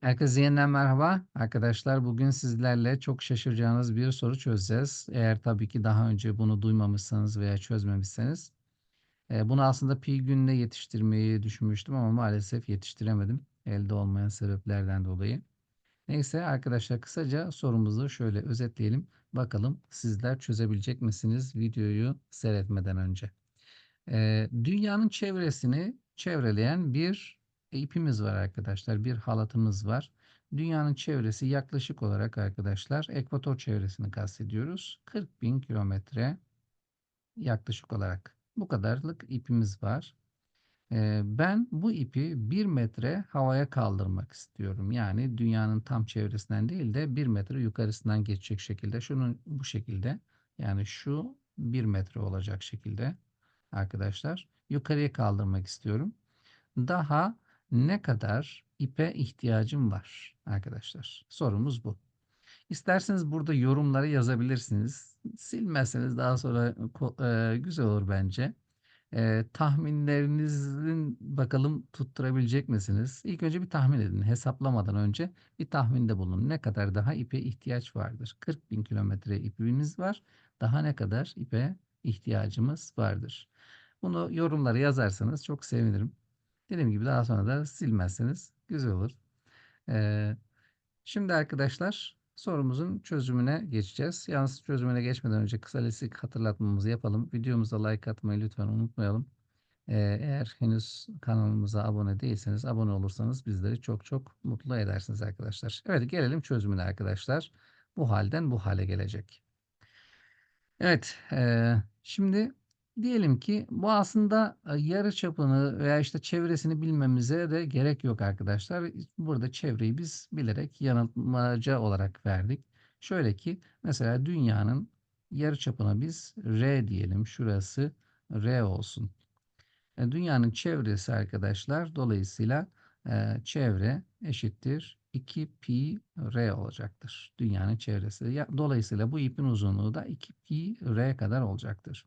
Herkese yeniden merhaba. Arkadaşlar bugün sizlerle çok şaşıracağınız bir soru çözeceğiz. Eğer tabii ki daha önce bunu duymamışsanız veya çözmemişseniz. E, bunu aslında pi gününe yetiştirmeyi düşünmüştüm ama maalesef yetiştiremedim. Elde olmayan sebeplerden dolayı. Neyse arkadaşlar kısaca sorumuzu şöyle özetleyelim. Bakalım sizler çözebilecek misiniz videoyu seyretmeden önce. E, dünyanın çevresini çevreleyen bir ipimiz var arkadaşlar. Bir halatımız var. Dünyanın çevresi yaklaşık olarak arkadaşlar ekvator çevresini kastediyoruz. 40 bin kilometre yaklaşık olarak. Bu kadarlık ipimiz var. Ee, ben bu ipi 1 metre havaya kaldırmak istiyorum. Yani dünyanın tam çevresinden değil de 1 metre yukarısından geçecek şekilde. Şunun bu şekilde. Yani şu 1 metre olacak şekilde arkadaşlar. Yukarıya kaldırmak istiyorum. Daha ne kadar ipe ihtiyacım var arkadaşlar? Sorumuz bu. İsterseniz burada yorumlara yazabilirsiniz. Silmezseniz daha sonra e, güzel olur bence. E, tahminlerinizin bakalım tutturabilecek misiniz? İlk önce bir tahmin edin. Hesaplamadan önce bir tahminde bulunun. Ne kadar daha ipe ihtiyaç vardır? 40 bin kilometre ipimiz var. Daha ne kadar ipe ihtiyacımız vardır? Bunu yorumlara yazarsanız çok sevinirim. Dediğim gibi daha sonra da silmezseniz güzel olur. Ee, şimdi arkadaşlar sorumuzun çözümüne geçeceğiz. Yalnız çözümüne geçmeden önce kısa lesik hatırlatmamızı yapalım. Videomuza like atmayı lütfen unutmayalım. Ee, eğer henüz kanalımıza abone değilseniz abone olursanız bizleri çok çok mutlu edersiniz arkadaşlar. Evet gelelim çözümüne arkadaşlar. Bu halden bu hale gelecek. Evet e, şimdi Diyelim ki bu aslında yarı çapını veya işte çevresini bilmemize de gerek yok arkadaşlar. Burada çevreyi biz bilerek yanıltmaca olarak verdik. Şöyle ki mesela dünyanın yarı çapına biz R diyelim. Şurası R olsun. E, dünyanın çevresi arkadaşlar dolayısıyla e, çevre eşittir 2 pi r olacaktır. Dünyanın çevresi. Dolayısıyla bu ipin uzunluğu da 2 pi r kadar olacaktır.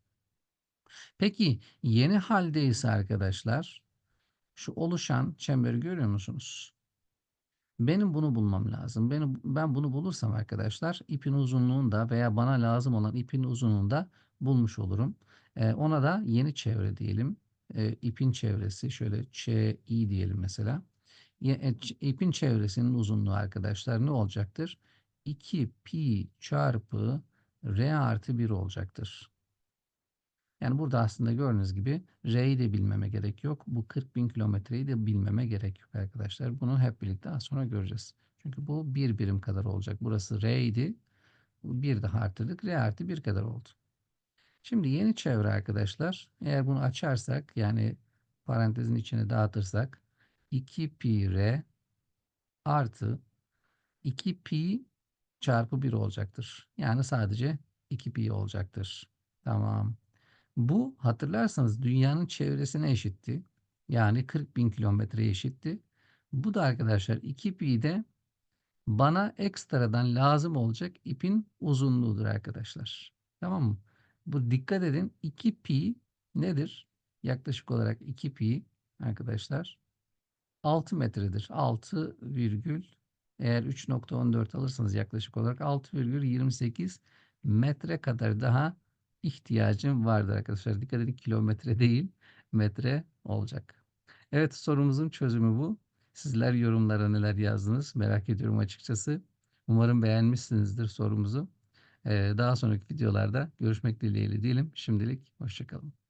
Peki yeni halde ise arkadaşlar şu oluşan çemberi görüyor musunuz? Benim bunu bulmam lazım. Benim, ben bunu bulursam arkadaşlar ipin uzunluğunda veya bana lazım olan ipin uzunluğunda bulmuş olurum. Ee, ona da yeni çevre diyelim. Ee, ipin çevresi şöyle ÇI diyelim mesela. E, ipin çevresinin uzunluğu arkadaşlar ne olacaktır? 2 pi çarpı r artı 1 olacaktır. Yani burada aslında gördüğünüz gibi R'yi de bilmeme gerek yok. Bu 40 bin kilometreyi de bilmeme gerek yok arkadaşlar. Bunu hep birlikte daha sonra göreceğiz. Çünkü bu bir birim kadar olacak. Burası R idi. Bir daha arttırdık. R artı bir kadar oldu. Şimdi yeni çevre arkadaşlar. Eğer bunu açarsak yani parantezin içine dağıtırsak 2 pi R artı 2 pi çarpı 1 olacaktır. Yani sadece 2 pi olacaktır. Tamam. Bu hatırlarsanız dünyanın çevresine eşitti. Yani 40 bin kilometreye eşitti. Bu da arkadaşlar 2 pi de bana ekstradan lazım olacak ipin uzunluğudur arkadaşlar. Tamam mı? Bu dikkat edin 2 pi nedir? Yaklaşık olarak 2 pi arkadaşlar 6 metredir. 6 virgül eğer 3.14 alırsanız yaklaşık olarak 6,28 metre kadar daha ihtiyacım vardır arkadaşlar. Dikkat edin kilometre değil metre olacak. Evet sorumuzun çözümü bu. Sizler yorumlara neler yazdınız merak ediyorum açıkçası. Umarım beğenmişsinizdir sorumuzu. Ee, daha sonraki videolarda görüşmek dileğiyle diyelim. Şimdilik hoşçakalın.